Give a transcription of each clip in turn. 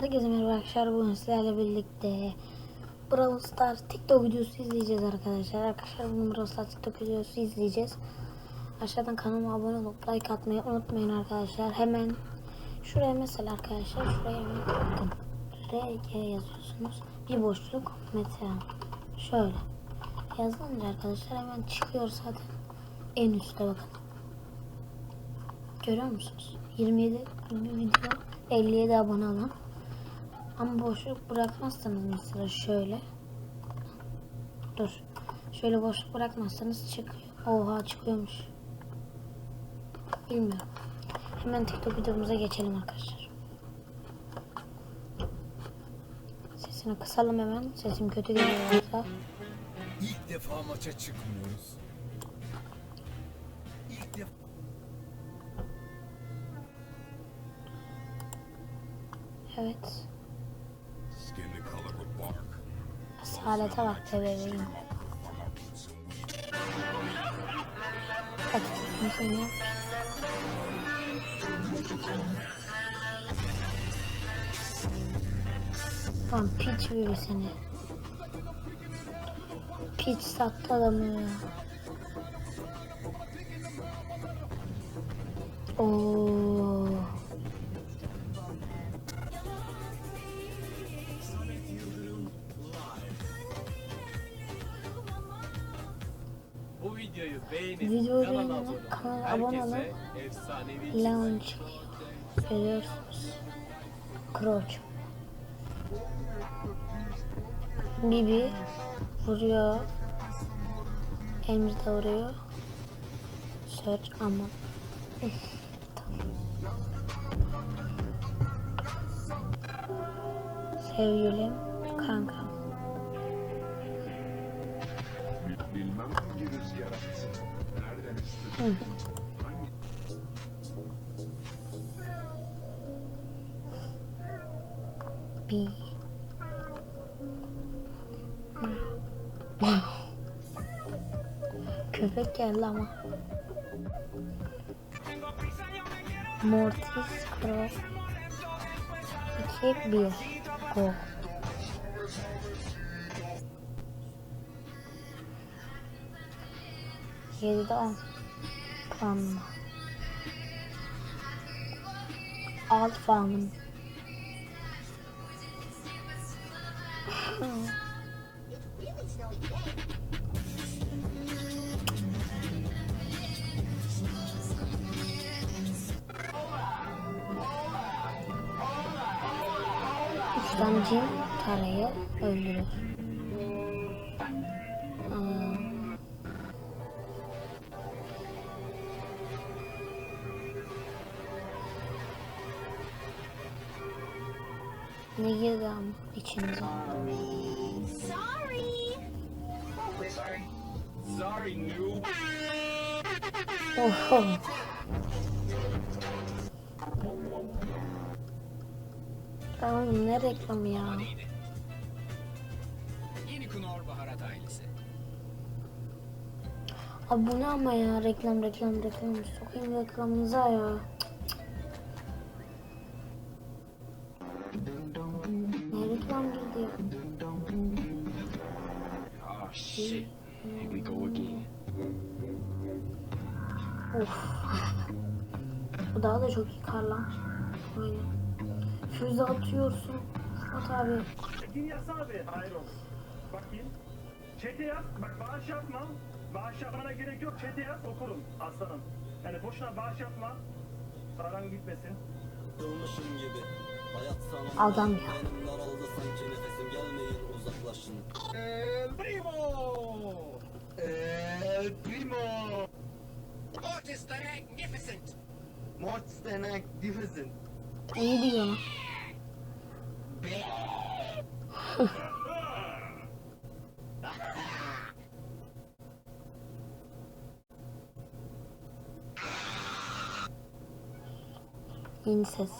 Herkese merhaba arkadaşlar. Bugün sizlerle birlikte Brawl Stars TikTok videosu izleyeceğiz arkadaşlar. Arkadaşlar bugün Brawl Stars TikTok videosu izleyeceğiz. Aşağıdan kanalıma abone olup like atmayı unutmayın arkadaşlar. Hemen şuraya mesela arkadaşlar şuraya bakın. RG yazıyorsunuz. Bir boşluk mesela şöyle yazınca arkadaşlar hemen çıkıyor zaten. En üstte bakın. Görüyor musunuz? 27 bir video 57 abone olan. Ama boşluk bırakmazsanız mesela şöyle. Dur. Şöyle boşluk bırakmazsanız çıkıyor. Oha çıkıyormuş. Bilmiyorum. Hemen TikTok videomuza geçelim arkadaşlar. Sesini kısalım hemen. Sesim kötü geliyorsa. İlk defa maça çıkmıyoruz. İlk defa Evet. Asalete bak be bebeğim. Hadi seni. Lan piç gibi seni. Piç sattı adamı ya. Oo. Bu videoyu beğenin, Videoyu kanala abone olun. kanala abone olun. Efsanevi çıkıyor. Görüyorsunuz. Crouch. Bibi vuruyor. Elimizde vuruyor. Search ama. Tamam. Sevgilim, Hı. Bir. Köpek geldi ama. Mortis Cross 2 1 Go. Yedide on puanla. Alt puanım. Cin tarayı öldürür. Ne girdi ama içimize? Sorry noob. Oho. Tamam ne reklamı ya? Yeni Kunor Baharat ailesi. Abi bu ne ama ya reklam reklam reklam sokayım reklamınıza ya. Of. Bu daha da çok iyi karlan. Aynen. Füze atıyorsun. At abi. Çekin yaz abi. Hayır olsun. Bakayım. Çete yaz. Bak bağış yapma. Bağış yapmana gerek yok. Çete yaz okurum aslanım. Yani boşuna bağış yapma. Paran gitmesin. Olmuşum gibi Hayat sana Adam ya. Benim daraldı sanki nefesim gelmeyin uzaklaşın El Primo! El Primo! Mortis the Magnificent! Mortis the Magnificent İyi diyor lan. Yeni ses.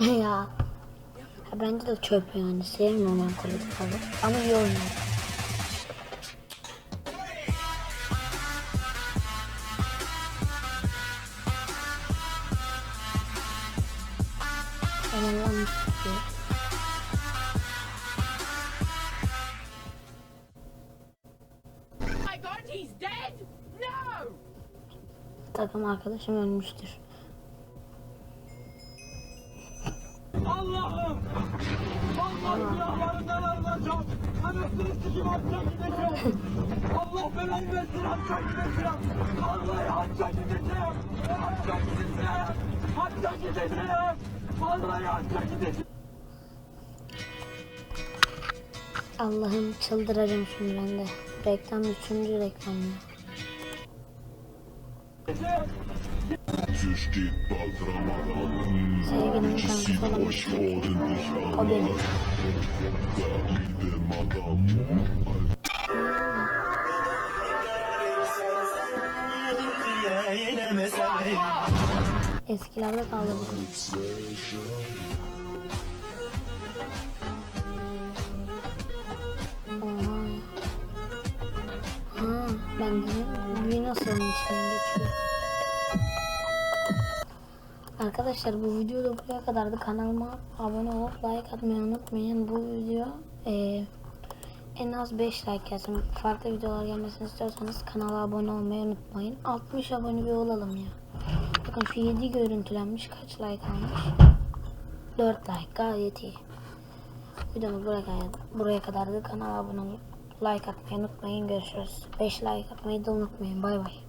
Ya. ha, bence de çöp yani. Sevmiyorum ben falan. Ama iyi oynuyor. Oynanmış tutuyor. My God, he's dead? No! Takım arkadaşım ölmüştür. Allah'ım! Vallahi günahlarından arınacağım. Anasını sikim hacca gideceğim. Allah belanı versin hacca gideceğim. Vallahi hacca gideceğim. Hacca gideceğim. Hacca gideceğim. Vallahi hacca gideceğim. Allah'ım çıldıracağım şimdi ben de. Reklam üçüncü reklam ya. Tyst bald Ramadan. Kankası olan hoş ordentlich o benim. Liebe Madame. Eskilerde kaldı bu. Oha. Ha, ben bir nasıl onun içinden geçiyor. Arkadaşlar bu video da buraya kadardı. Kanalıma abone olup like atmayı unutmayın. Bu video eee, en az 5 like gelsin. Farklı videolar gelmesini istiyorsanız kanala abone olmayı unutmayın. 60 abone bir olalım ya. Bakın şu 7 görüntülenmiş. Kaç like almış? 4 like gayet iyi. Videomuz buraya buraya kadardı. Kanala abone olup like atmayı unutmayın. Görüşürüz. 5 like atmayı da unutmayın. Bay bay.